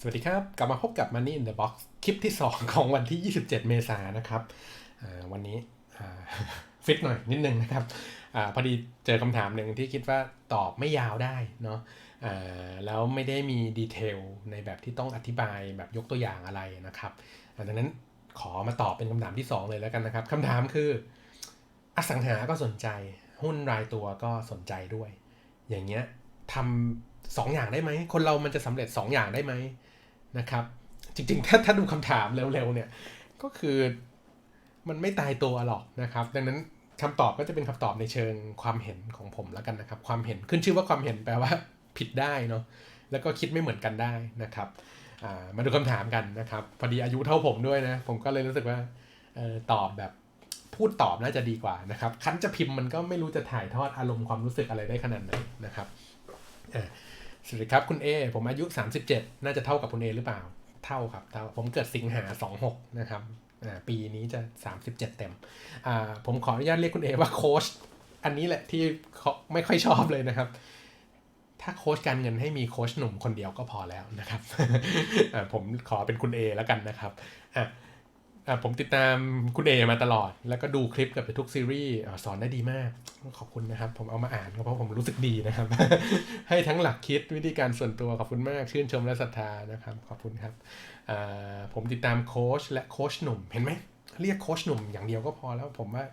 สวัสดีครับ กลับมาพบกับ Money in the Box คลิปที่ 2 ของวันที่ 27 เมษายนนะครับ วันนี้ฟิตหน่อยนิดนึงนะครับอพอดีเจอคำถามหนึ่งที่คิดว่าตอบไม่ยาวได้เนาะแล้วไม่ได้มีดีเทลในแบบที่ต้องอธิบายแบบยกตัวอย่างอะไรนะครับดังนั้นขอมาตอบเป็นคำถามที่ 2 เลยแล้วกันนะครับคำถามคือ อสังหาก็สนใจ หุ้นรายตัวก็สนใจด้วย อย่างเงี้ยทำสองอย่างได้ไหม คนเรามันจะสำเร็จ 2 อย่างได้ไหม นะครับ จริงๆ ถ้าถ้าดูคำถามเร็วๆเนี่ยก็คือมันไม่ตายตัวหรอกนะครับ ดังนั้นคำตอบก็จะเป็นคำตอบในเชิงความเห็นของผมแล้วกันนะครับ ความเห็นขึ้นชื่อว่าความเห็นแปลว่าผิดได้เนาะแล้วก็คิดไม่เหมือนกันได้นะครับมาดูคำถามกันนะครับ พอดีอายุเท่าผมด้วยนะ ผมก็เลยรู้สึกว่าออตอบแบบพูดตอบน่าจะดีกว่านะครับ คันจะพิมพ์มันก็ไม่รู้จะถ่ายทอดอารมณ์ความรู้สึกอะไรได้ขนาดไหนนะครับ สวัสดีครับคุณเอผมอายุ 37 น่าจะเท่ากับคุณเอหรือเปล่า เท่าครับเท่าผมเกิดสิงหา 26 นะครับปีนี้จะ 37 เต็ม ผมขออนุญาตเรียกคุณเอว่าโค้ชอันนี้แหละที่ไม่ค่อยชอบเลยนะครับ ถ้าโค้ชการเงินให้มีโค้ชหนุ่มคนเดียวก็พอแล้วนะครับ ผมขอเป็นคุณเอแล้วกันนะครับ ผมติดตามคุณเอมาตลอด แล้วก็ดูคลิปกับทุกซีรีส์สอนได้ดีมาก ขอบคุณนะครับ ผมเอามาอ่านเพราะผมรู้สึกดีนะครับ ให้ทั้งหลักคิดวิธีการส่วนตัวขอบคุณมาก ชื่นชมและศรัทธานะครับ ขอบคุณครับ ผมติดตามโค้ชและโค้ชหนุ่ม เห็นไหม เรียกโค้ชหนุ่มอย่างเดียวก็พอแล้วผมว่า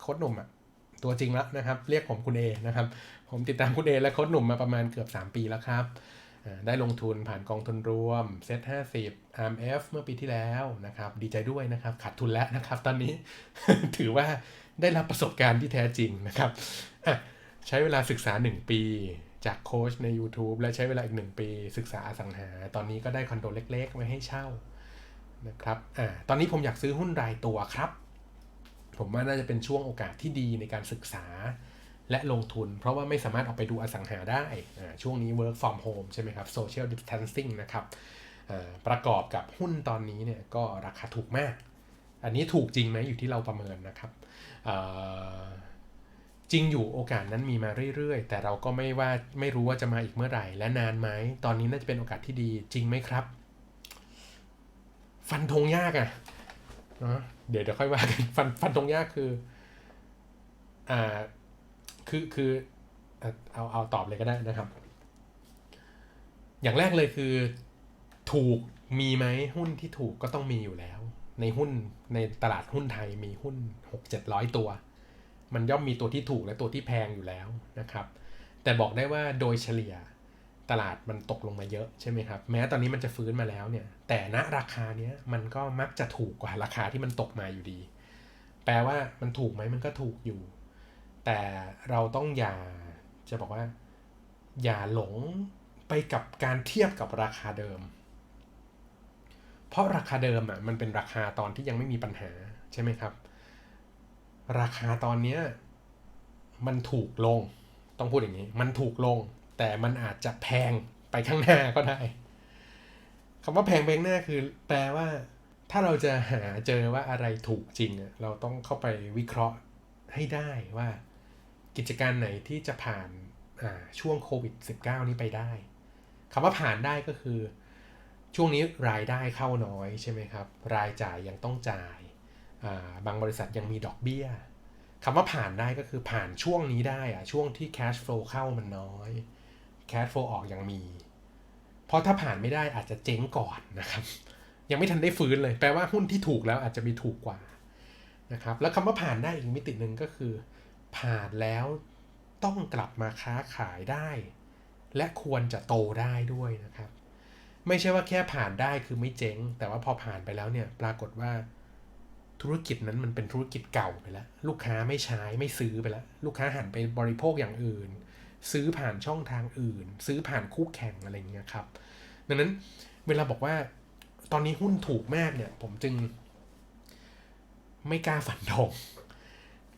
โค้ชหนุ่มอะตัวจริงแล้วนะครับ เรียกผมคุณเอนะครับ ผมติดตามคุณเอและโค้ชหนุ่มมาประมาณเกือบ 3 ปีแล้วครับ ได้ลงทุนผ่านกองทุนรวมเซ็ต50 RMF เมื่อปีที่แล้วนะครับ ดีใจด้วยนะครับ ขาดทุนแล้วนะครับ ตอนนี้ถือว่าได้รับประสบการณ์ที่แท้จริงนะครับใช้เวลาศึกษา 1 ปีจากโค้ชใน YouTube และใช้เวลาอีก 1 ปีศึกษาอสังหา ตอนนี้ก็ได้คอนโดเล็กๆไว้ให้เช่านะครับอ่าตอนนี้ผมอยากซื้อหุ้นรายตัวครับ ผมว่าน่าจะเป็นช่วงโอกาสที่ดีในการศึกษา และลงทุน เพราะว่าไม่สามารถออกไปดูอสังหาได้ ช่วงนี้ work from home ใช่ไหมครับ social distancing นะครับประกอบกับหุ้นตอนนี้เนี่ยก็ราคาถูกมาก อันนี้ถูกจริงไหมอยู่ที่เราประเมินนะครับจริงอยู่โอกาสนั้นมีมาเรื่อยๆ แต่เราก็ไม่ว่าไม่รู้ว่าจะมาอีกเมื่อไหร่ และนานไหม ตอนนี้น่าจะเป็นโอกาสที่ดีจริงไหมครับ ฟันธงยากอะ่ะเดี๋ยวเดี๋ยวค่อยว่ากันฟันฟันธงยากคืออ่า คือคือเอาเอาตอบเลยก็ได้นะครับ อย่างแรกเลยคือ ถูกมีไหมหุ้นที่ถูกก็ต้องมีอยู่แล้ว ในหุ้นในตลาดหุ้นไทยมีหุ้นหกเจ็ดร้อยตัว มันย่อมมีตัวที่ถูกและตัวที่แพงอยู่แล้วนะครับ แต่บอกได้ว่าโดยเฉลี่ยตลาดมันตกลงมาเยอะใช่ไหมครับ แม้ตอนนี้มันจะฟื้นมาแล้วเนี่ย แต่ณราคาเนี้ยมันก็มักจะถูกกว่าราคาที่มันตกมาอยู่ดี แปลว่ามันถูกไหมมันก็ถูกอยู่ แต่เราต้องอย่าจะบอกว่า อย่าหลงไปกับการเทียบกับราคาเดิม เพราะราคาเดิมอะมันเป็นราคาตอนที่ยังไม่มีปัญหาใช่ไหมครับ ราคาตอนเนี้ยมันถูกลง ต้องพูดอย่างนี้ มันถูกลง แต่มันอาจจะแพงไปข้างหน้าก็ได้คำว่าแพงไปข้างหน้าคือ แปลว่า ถ้าเราจะหาเจอว่าอะไรถูกจริงเราต้องเข้าไปวิเคราะห์ให้ได้ว่า กิจการไหนที่จะผ่านช่วงโควิด -19 นี้ไปได้คำว่าผ่านได้ก็คือ ช่วงนี้รายได้เข้าน้อยใช่ไหมครับ รายจ่ายยังต้องจ่ายบางบริษัทยังมีดอกเบี้ยคำว่าผ่านได้ก็คือผ่านช่วงนี้ได้อะช่วงที่ cash flow เข้ามันน้อย cash flow ออกยังมี เพราะถ้าผ่านไม่ได้อาจจะเจ๊งก่อนนะครับ ยังไม่ทันได้ฟื้นเลย แปลว่าหุ้นที่ถูกแล้วอาจจะมีถูกกว่านะครับ แล้วคำว่าผ่านได้อีกมิติหนึ่งก็คือ ผ่านแล้วต้องกลับมาค้าขายได้ และควรจะโตได้ด้วยนะครับ ไม่ใช่ว่าแค่ผ่านได้คือไม่เจ๊ง แต่ว่าพอผ่านไปแล้วเนี่ยปรากฏว่าธุรกิจนั้นมันเป็นธุรกิจเก่าไปแล้ว ลูกค้าไม่ใช้ไม่ซื้อไปแล้ว ลูกค้าหันไปบริโภคอย่างอื่น ซื้อผ่านช่องทางอื่น ซื้อผ่านคู่แข่งอะไรเงี้ยครับ ดังนั้นเวลาบอกว่าตอนนี้หุ้นถูกมากเนี่ย ผมจึง ไม่กล้าฝันทง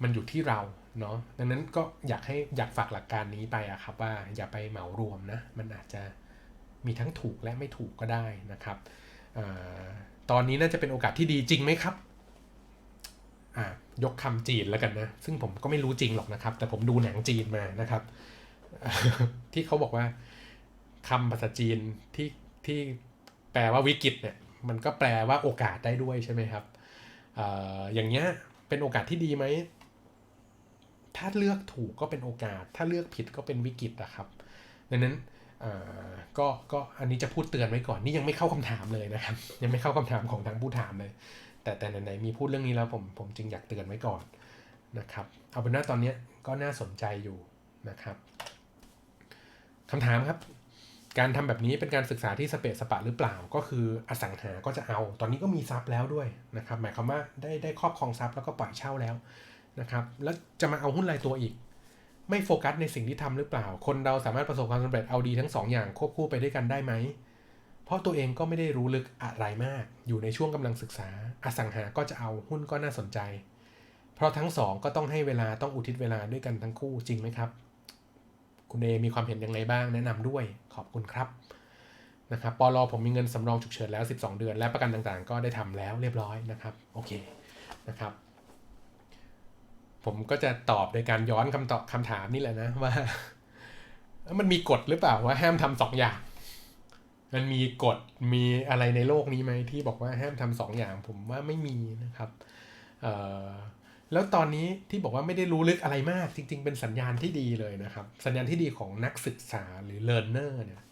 มันอยู่ที่เรา เนาะดังนั้นก็อยากให้อยากฝากหลักการนี้ไปอะครับว่าอย่าไปเหมารวมนะ มันอาจจะมีทั้งถูกและไม่ถูกก็ได้นะครับอตอนนี้น่าจะเป็นโอกาสที่ดีจริงไหมครับยกคำจีนแล้วกันนะ ซึ่งผมก็ไม่รู้จริงหรอกนะครับ แต่ผมดูหนังจีนมานะครับ ที่เขาบอกว่าคำภาษาจีนที่ที่แปลว่าวิกฤตเนี่ย มันก็แปลว่าโอกาสได้ด้วยใช่ไหมครับอออย่างเงี้ยเป็นโอกาสที่ดีไหม ถ้าเลือกถูกก็เป็นโอกาส ถ้าเลือกผิดก็เป็นวิกฤตนะครับ ดังนั้นก็ก็อันนี้จะพูดเตือนไว้ก่อนนี่ยังไม่เข้าคำถามเลยนะครับ ยังไม่เข้าคำถามของทางผู้ถามเลย แต่แต่ไหนๆมีพูดเรื่องนี้แล้วผมผมจึงอยากเตือนไว้ก่อนนะครับ เอาเป็นว่าตอนนี้ก็น่าสนใจอยู่นะครับคำถามครับ การทำแบบนี้เป็นการศึกษาที่สเปซสปะหรือเปล่า ก็คืออสังหาก็จะเอา ตอนนี้ก็มีทรัพย์แล้วด้วยนะครับ หมายความว่าได้ได้ครอบครองทรัพย์แล้วก็ปล่อยเช่าแล้ว นะครับแล้วจะมาเอาหุ้นรายตัวอีก ไม่โฟกัสในสิ่งที่ทำหรือเปล่า คนเราสามารถประสบความสำเร็จเอาดีทั้งสองอย่างควบคู่ไปด้วยกันได้ไหมเพราะตัวเองก็ไม่ได้รู้ลึกอะไรมาก อยู่ในช่วงกำลังศึกษา อสังหาก็จะเอาหุ้นก็น่าสนใจ เพราะทั้งสองก็ต้องให้เวลาต้องอุทิศเวลาด้วยกันทั้งคู่จริงไหมครับ คุณเอมีความเห็นอยังไงบ้างแนะนำด้วยขอบคุณครับนะครับปอลอผมมีเงินสำรองฉุกเฉินแล้ว 12 เดือน และประกันต่างๆ ก็ได้ทำแล้วเรียบร้อยนะครับ โอเคนะครับ ผมก็จะตอบโดยการย้อนคำตอบคำถามนี่แหละนะว่า มันมีกฎหรือเปล่าว่าห้ามทำสองอย่าง มันมีกฎมีอะไรในโลกนี้ไหมที่บอกว่าห้ามทำสองอย่าง ผมว่าไม่มีนะครับแล้วตอนนี้ที่บอกว่าไม่ได้รู้ลึกอะไรมาก จริง ๆ เป็นสัญญาณที่ดีเลยนะครับ สัญญาณที่ดีของนักศึกษาหรือ learner เนี่ย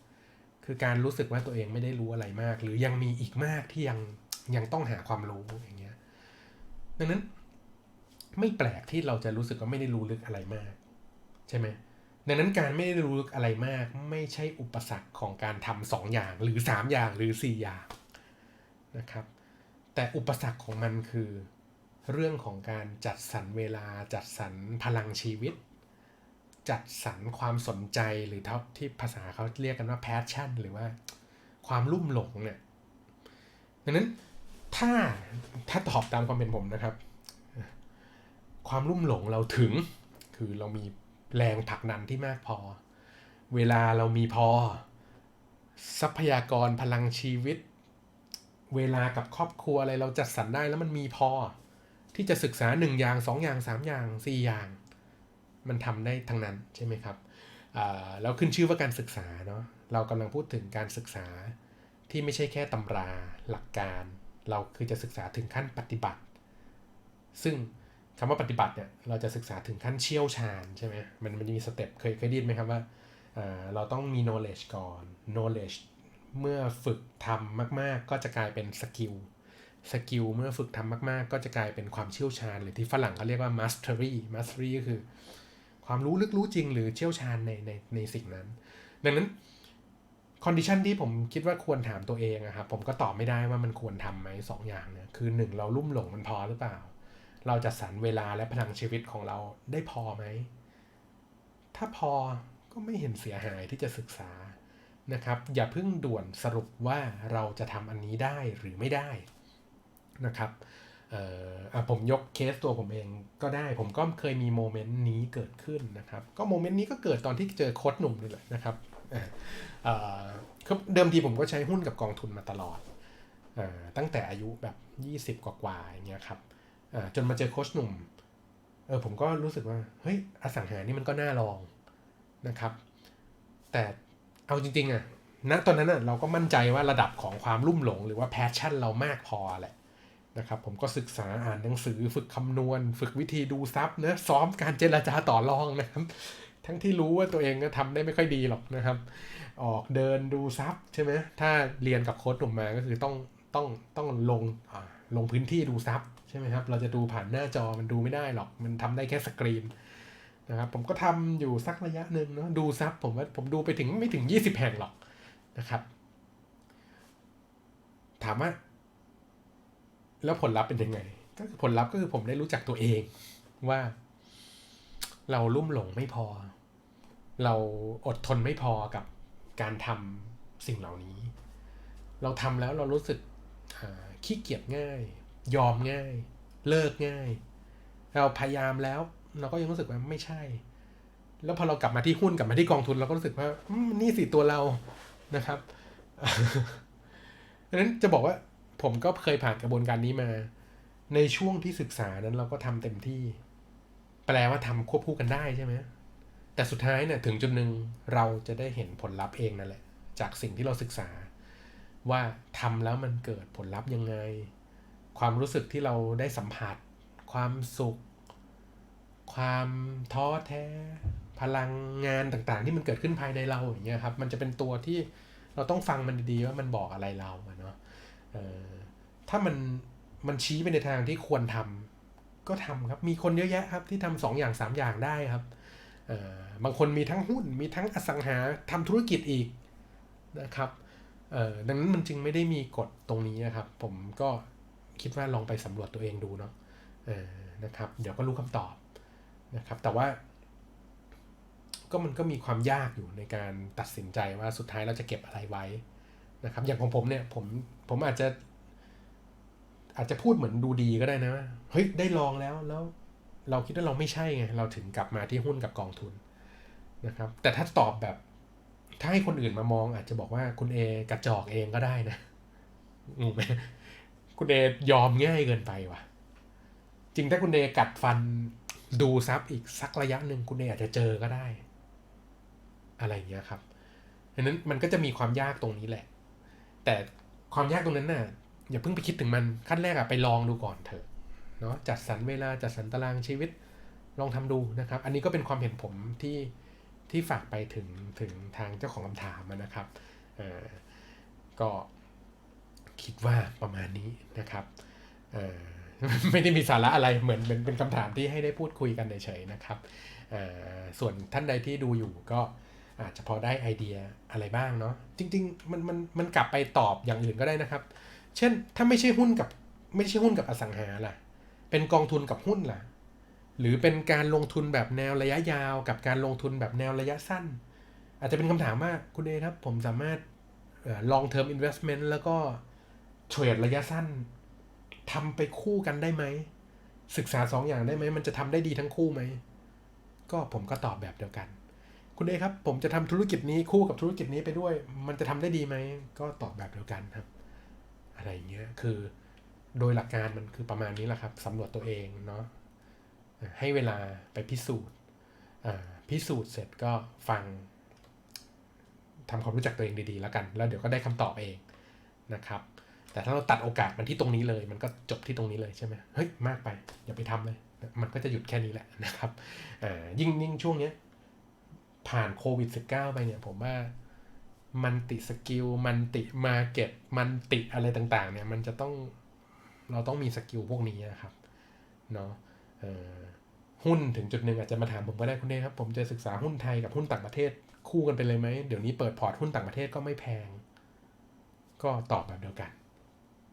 คือการรู้สึกว่าตัวเองไม่ได้รู้อะไรมาก หรือยังมีอีกมากที่ยังยังต้องหาความรู้อย่างเงี้ยดังนั้น ไม่แปลกที่เราจะรู้สึกว่าไม่ได้รู้ลึกอะไรมาก ใช่ไหมดังนั้นการไม่ได้รู้ลึกอะไรมาก ไม่ใช่อุปสรรคของการทำสองอย่างหรือสามอย่างหรือสี่อย่างนะครับ แต่อุปสรรคของมันคือ เรื่องของการจัดสรรเวลาจัดสรรพลังชีวิต จัดสรรความสนใจหรือที่ภาษาเขาเรียกกันว่า passion หรือว่าความลุ่มหลงเนี่ยดังนั้นถ้าถ้าตอบตามความเป็นผมนะครับ ความลุ่มหลงเราถึง คือเรามีแรงผลักดันที่มากพอ เวลาเรามีพอ ทรัพยากรพลังชีวิต เวลากับครอบครัวอะไรเราจัดสรรได้แล้วมันมีพอ ที่จะศึกษา 1 อย่าง 2 อย่าง 3 อย่าง 4 อย่าง มันทำได้ทั้งนั้นใช่ไหมครับแล้วขึ้นชื่อว่าการศึกษาเนาะเรากำลังพูดถึงการศึกษาที่ไม่ใช่แค่ตำราหลักการ เราคือจะศึกษาถึงขั้นปฏิบัติ ซึ่ง คำว่าปฏิบัติเนี่ยเราจะศึกษาถึงขั้นเชี่ยวชาญใช่ไหมมันมันมีสเต็ปเคยเคยได้นไหมครับว่าเราต้องมี knowledge ก่อน knowledge เมื่อฝึกทำมาก ๆ ก็จะกลายเป็นสกิลสกิลเมื่อฝึกทำมาก ๆ ก็จะกลายเป็นความเชี่ยวชาญ หรือที่ฝรั่งเขาเรียกว่า mastery mastery ก็คือ ความรู้ลึกรู้จริงหรือเชี่ยวชาญในในในสิ่งนั้น ดังนั้นคอนดิชันที่ผมคิดว่าควรถามตัวเองอะครับผมก็ตอบไม่ได้ว่ามันควรทำไหมสองอย่างเนี่ยคือหนึ่งเราลุ่มหลงมันพอหรือเปล่า เราจะสรรเวลาและพลังชีวิตของเราได้พอไหม ถ้าพอก็ไม่เห็นเสียหายที่จะศึกษานะครับ อย่าเพิ่งด่วนสรุปว่าเราจะทำอันนี้ได้หรือไม่ได้นะครับผมยกเคสตัวผมเองก็ได้ ผมก็เคยมีโมเมนต์นี้เกิดขึ้นนะครับ ก็โมเมนต์นี้ก็เกิดตอนที่เจอโค้ดหนุ่มนี่แหละนะครับเดิมทีผมก็ใช้หุ้นกับกองทุนมาตลอดอตั้งแต่อายุแบบ 20 กว่าๆอย่างเงี้ยครับ จนมาเจอโค้ชหนุ่ม เออผมก็รู้สึกว่า เฮ้ย อสังหานี่มันก็น่าลองนะครับ แต่เอาจริงๆอะณตอนนั้นอะเราก็มั่นใจว่าระดับของความรุ่มหลง หรือว่าแพชชั่นเรามากพอแหละนะครับผมก็ศึกษาอ่านหนังสือฝึกคำนวณ ฝึกวิธีดูซับเนะซ้อมการเจรจาต่อรองนะครับ ทั้งที่รู้ว่าตัวเองก็ทำได้ไม่ค่อยดีหรอกนะครับ ออกเดินดูซับใช่ไหมถ้าเรียนกับโค้ดหนุ่มมาก็คือต้องต้องต้องลง ลงพื้นที่ดูซับใช่ไหมครับ เราจะดูผ่านหน้าจอมันดูไม่ได้หรอก มันทำได้แค่สกรีนนะครับผมก็ทำอยู่สักระยะหนึ่งเนาะดูซับผมว่าผมดูไปถึงไม่ถึง 20 แห่งหรอกนะครับ ถามว่าแล้วผลลัพธ์เป็นยังไง ก็คือผลลัพธ์ก็คือผมได้รู้จักตัวเองว่า เราลุ่มหลงไม่พอ เราอดทนไม่พอกับการทำสิ่งเหล่านี้ เราทำแล้วเรารู้สึก ขี้เกียจง่าย ยอมง่าย เลิกง่าย เราพยายามแล้ว เราก็ยังรู้สึกว่าไม่ใช่ แล้วพอเรากลับมาที่หุ้นกลับมาที่กองทุนเราก็รู้สึกว่านี่สิตัวเรานะครับดังนั้นจะบอกว่าผมก็เคยผ่านกระบวนการนี้มา ในช่วงที่ศึกษานั้นเราก็ทำเต็มที่ แปลว่าทำควบคู่กันได้ใช่ไหมแต่สุดท้ายเนี่ยถึงจุดหนึ่งเราจะได้เห็นผลลัพธ์เองนั่นแหละ จากสิ่งที่เราศึกษา ว่าทำแล้วมันเกิดผลลัพธ์ยังไง ความรู้สึกที่เราได้สัมผัส ความสุข ความท้อแท้ พลังงานต่างๆ ที่มันเกิดขึ้นภายในเราอย่างเงี้ยครับ มันจะเป็นตัวที่เราต้องฟังมันดีๆว่ามันบอกอะไรเราเนาะถ้ามันมันชี้ไปในทางที่ควรทำก็ทำครับ มีคนเยอะแยะครับที่ทำสองอย่างสามอย่างได้ครับ บางคนมีทั้งหุ้น มีทั้งอสังหาทำธุรกิจอีกนะครับ เออดังนั้นมันจึงไม่ได้มีกฎตรงนี้นะครับ ผมก็คิดว่าลองไปสำรวจตัวเองดูเนาะเออนะครับ เดี๋ยวก็รู้คำตอบนะครับ แต่ว่า ก็มันก็มีความยากอยู่ในการตัดสินใจว่าสุดท้ายเราจะเก็บอะไรไว้นะครับ อย่างของผมเนี่ยผมผมอาจจะ อาจจะพูดเหมือนดูดีก็ได้นะเฮ้ยได้ลองแล้วแล้ว เราคิดว่าเราไม่ใช่ไงเราถึงกลับมาที่หุ้นกับกองทุนนะครับ แต่ถ้าตอบแบบ ถ้าให้คนอื่นมามองอาจจะบอกว่าคุณเอกระจอกเองก็ได้นะงงไหมคุณเอยอมง่ายเกินไปว่ะ จริงถ้าคุณเอกัดฟันดูซับอีกสักระยะหนึ่งคุณเออาจจะเจอก็ได้ อะไรอย่างเงี้ยครับดังนั้นมันก็จะมีความยากตรงนี้แหละ แต่ความยากตรงนั้นน่ะอย่าเพิ่งไปคิดถึงมันขั้นแรกอะไปลองดูก่อนเถอะเนาะจัดสรรเวลาจัดสรรตารางชีวิตลองทำดูนะครับ อันนี้ก็เป็นความเห็นผมที่ ที่ฝากไปถึงถึงทางเจ้าของคำถามนะครับก็คิดว่าประมาณนี้นะครับไม่ได้มีสาระอะไรเหมือนเป็นเป็นคำถามที่ให้ได้พูดคุยกันเฉยๆนะครับส่วนท่านใดที่ดูอยู่ก็อาจจะพอได้ไอเดียอะไรบ้างเนาะจริงๆมันมันมันกลับไปตอบอย่างอื่นก็ได้นะครับ เช่นถ้าไม่ใช่หุ้นกับไม่ใช่หุ้นกับอสังหาล่ะ เป็นกองทุนกับหุ้นล่ะ หรือเป็นการลงทุนแบบแนวระยะยาว กับการลงทุนแบบแนวระยะสั้น อาจจะเป็นคำถามว่าคุณเอครับ ผมสามารถเอ่อ long term investment แล้วก็เทรดระยะสั้นทำไปคู่กันได้ไหม ศึกษาสองอย่างได้ไหม มันจะทำได้ดีทั้งคู่ไหม ก็ผมก็ตอบแบบเดียวกัน คุณเอครับ ผมจะทำธุรกิจนี้คู่กับธุรกิจนี้ไปด้วย มันจะทำได้ดีไหม ก็ตอบแบบเดียวกันครับ อะไรอย่างเงี้ย คือ โดยหลักการมันคือประมาณนี้แหละครับสำรวจตัวเองเนาะ ให้เวลาไปพิสูจน์พิสูจน์เสร็จก็ฟังทำความรู้จักตัวเองดีๆแล้วกัน แล้วเดี๋ยวก็ได้คำตอบเองนะครับ แต่ถ้าเราตัดโอกาสมันที่ตรงนี้เลย มันก็จบที่ตรงนี้เลยใช่ไหมเฮ้ยมากไปอย่าไปทำเลย มันก็จะหยุดแค่นี้แหละนะครับอ่ายิ่งยิ่งช่วงเนี้ยผ่านโควิด -19 ไปเนี่ยผมว่ามันติสกิลมันติมาเก็ตมันติอะไรต่างๆ เนี่ย มันจะต้องเราต้องมีสกิลพวกนี้นะครับเนาะ หุ้นถึงจุดหนึ่งอาจจะมาถามผมก็ได้คุณเน่ครับ ผมจะศึกษาหุ้นไทยกับหุ้นต่างประเทศคู่กันไปเลยไหม เดี๋ยวนี้เปิดพอร์ตหุ้นต่างประเทศก็ไม่แพง ก็ตอบแบบเดียวกัน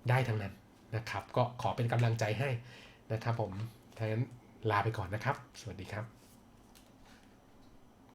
ได้ทั้งนั้นนะครับ ก็ขอเป็นกำลังใจให้นะครับผมทั้งนั้นลาไปก่อนนะครับ สวัสดีครับ